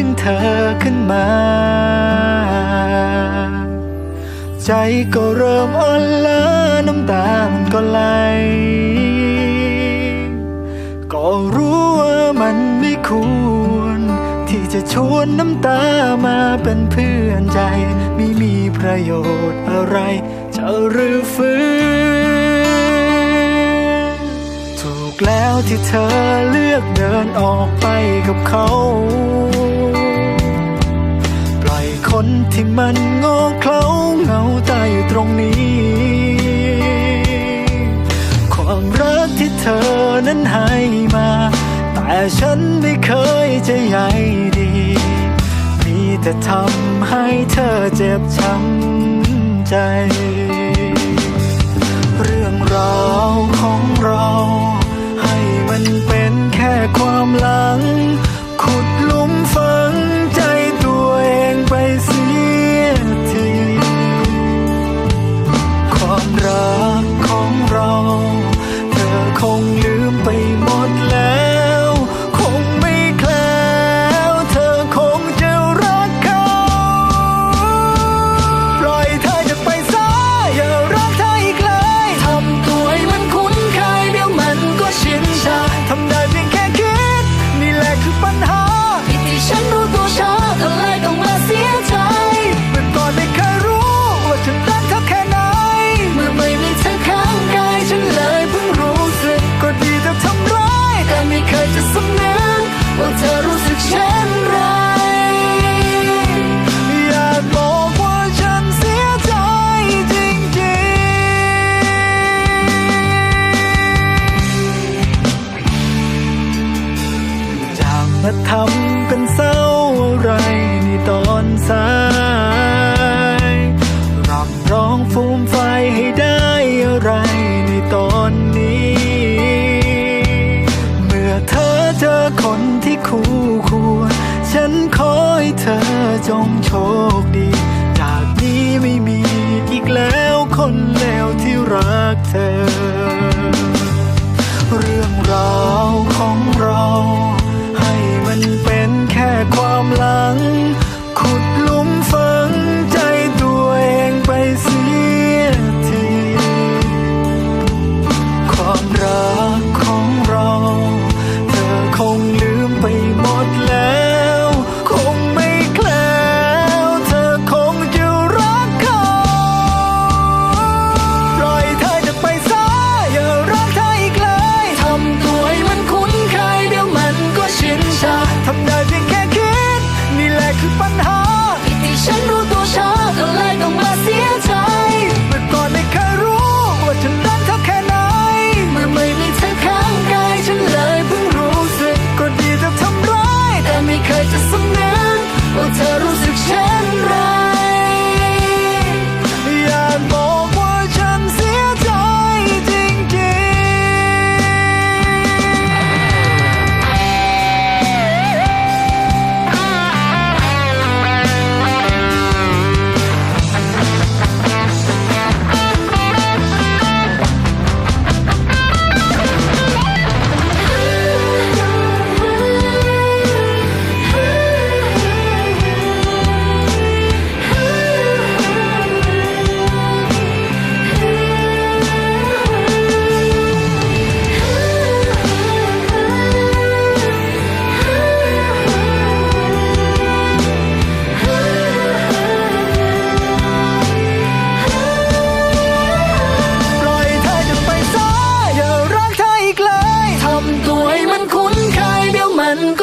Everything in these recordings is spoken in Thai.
ึงเธอขึ้นมา ใจก็เริ่มอ่อนล้าน้ำตามันก็ไหล ก็รู้ว่ามันไม่ควร ที่จะชวนน้ำตามาเป็นเพื่อนใจ ไม่มีประโยชน์อะไร จะรื้อฟื้นถูกแล้วที่เธอเลือกเดินออกไปกับเขา คนที่มันโง่เขลาเหงาตายอยู่ตรงนี้ ความรักที่เธอนั้นให้มา แต่ฉันไม่เคยจะใยดี มีแต่ทำให้เธอเจ็บช้ำใจ มาทำเป็นเศร้าอะไรในตอนสายรำร้องฟูมไฟให้ได้อะไรในตอนนี้ เมื่อเธอเจอคนที่คู่ควร ฉันขอให้เธอจง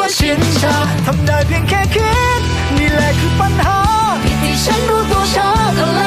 าชินชาทำได้เพียงแค่คิด นี่แหละคือปัญหาที่ฉันรู้ตัวช้าก็เลย